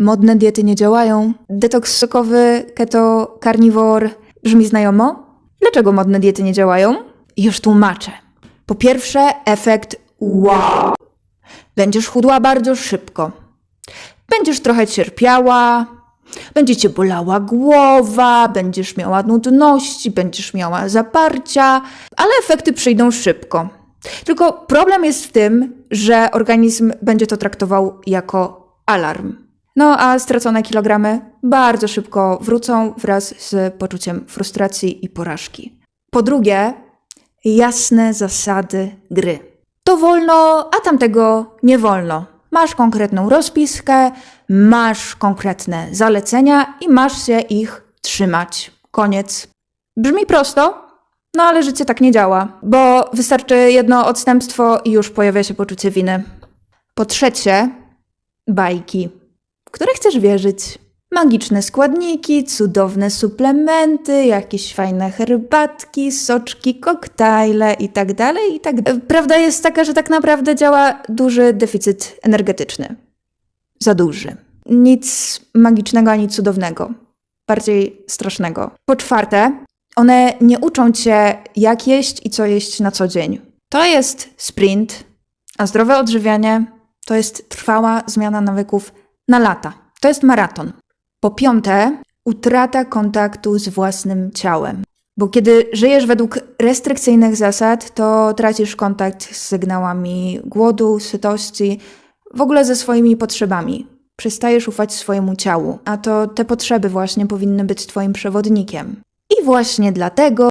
modne diety nie działają. Detoks sokowy, keto, karniwor brzmi znajomo? Dlaczego modne diety nie działają? Już tłumaczę. Po pierwsze, efekt wow. Będziesz chudła bardzo szybko. Będziesz trochę cierpiała, będzie cię bolała głowa, będziesz miała nudności, będziesz miała zaparcia, ale efekty przyjdą szybko. Tylko problem jest w tym, że organizm będzie to traktował jako alarm. No a stracone kilogramy bardzo szybko wrócą wraz z poczuciem frustracji i porażki. Po drugie, jasne zasady gry. To wolno, a tamtego nie wolno. Masz konkretną rozpiskę, masz konkretne zalecenia i masz się ich trzymać. Koniec. Brzmi prosto, no ale życie tak nie działa, bo wystarczy jedno odstępstwo i już pojawia się poczucie winy. Po trzecie, bajki, w które chcesz wierzyć. Magiczne składniki, cudowne suplementy, jakieś fajne herbatki, soczki, koktajle itd. itd. Prawda jest taka, że tak naprawdę działa duży deficyt energetyczny. Za duży. Nic magicznego ani cudownego. Bardziej strasznego. Po czwarte, one nie uczą cię, jak jeść i co jeść na co dzień. To jest sprint, a zdrowe odżywianie to jest trwała zmiana nawyków na lata. To jest maraton. Po piąte, utrata kontaktu z własnym ciałem. Bo kiedy żyjesz według restrykcyjnych zasad, to tracisz kontakt z sygnałami głodu, sytości, w ogóle ze swoimi potrzebami. Przestajesz ufać swojemu ciału, a to te potrzeby właśnie powinny być Twoim przewodnikiem. I właśnie dlatego